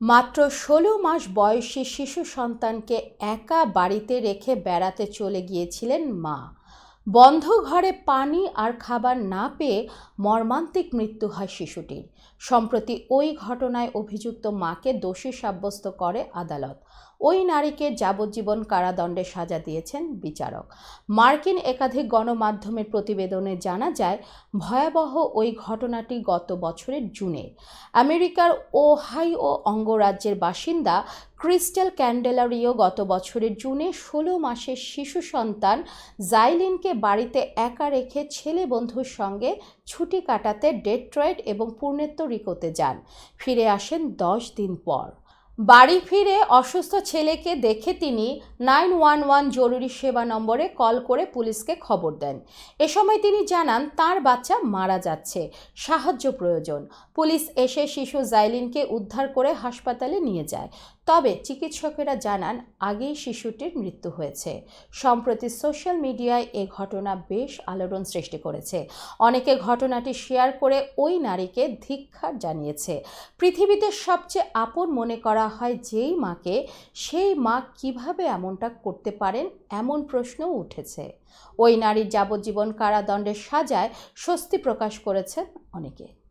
মাত্র ষোলো মাস বয়সী শিশু সন্তানকে একা বাড়িতে রেখে বেড়াতে চলে গিয়েছিলেন মা। বন্ধ ঘরে পানি আর খাবার না পেয়ে মর্মান্তিক মৃত্যু হয় শিশুটির। সম্প্রতি ওই ঘটনায় অভিযুক্ত মাকে দোষী সাব্যস্ত করে আদালত। ওই নারীকে যাবজ্জীবন কারাদণ্ডে সাজা দিয়েছেন বিচারক। মার্কিন একাধিক গণমাধ্যমের প্রতিবেদনে জানা যায়, ভয়াবহ ওই ঘটনাটি গত বছরের জুনে। আমেরিকার ওহাইও অঙ্গরাজ্যের বাসিন্দা ক্রিস্টেল ক্যান্ডেলারিও গত বছরের জুনে ষোলো মাসের শিশু সন্তান জাইলিনকে বাড়িতে একা রেখে ছেলে বন্ধুর সঙ্গে ছুটি কাটাতে ডেট্রয়েট এবং পূর্ণেত্ব রিকোতে যান। ফিরে আসেন দশ দিন পর। বাড়ি ফিরে অসুস্থ ছেলেকে দেখে তিনি নাইন ওয়ান ওয়ান জরুরি সেবা নম্বরে কল করে পুলিশকে খবর দেন। এ সময় তিনি জানান, তার বাচ্চা মারা যাচ্ছে। সাহায্য প্রয়োজন। পুলিশ এসে শিশু জাইলিনকে উদ্ধার করে হাসপাতালে নিয়ে যায়। তবে চিকিৎসকেরা জানান, আগেই শিশুটির মৃত্যু হয়েছে। সম্প্রতি সোশ্যাল মিডিয়ায় এ ঘটনা বেশ আলোড়ন সৃষ্টি করেছে। অনেকে ঘটনাটি শেয়ার করে ওই নারীকে ধিক্ষার জানিয়েছে। পৃথিবীতে সবচেয়ে আপন মনে করা হয় যেই মাকে, সেই মা কীভাবে এমনটা করতে পারেন এমন প্রশ্নও উঠেছে। ওই নারীর যাবজ্জীবন কারাদণ্ডের সাজায় স্বস্তি প্রকাশ করেছেন অনেকে।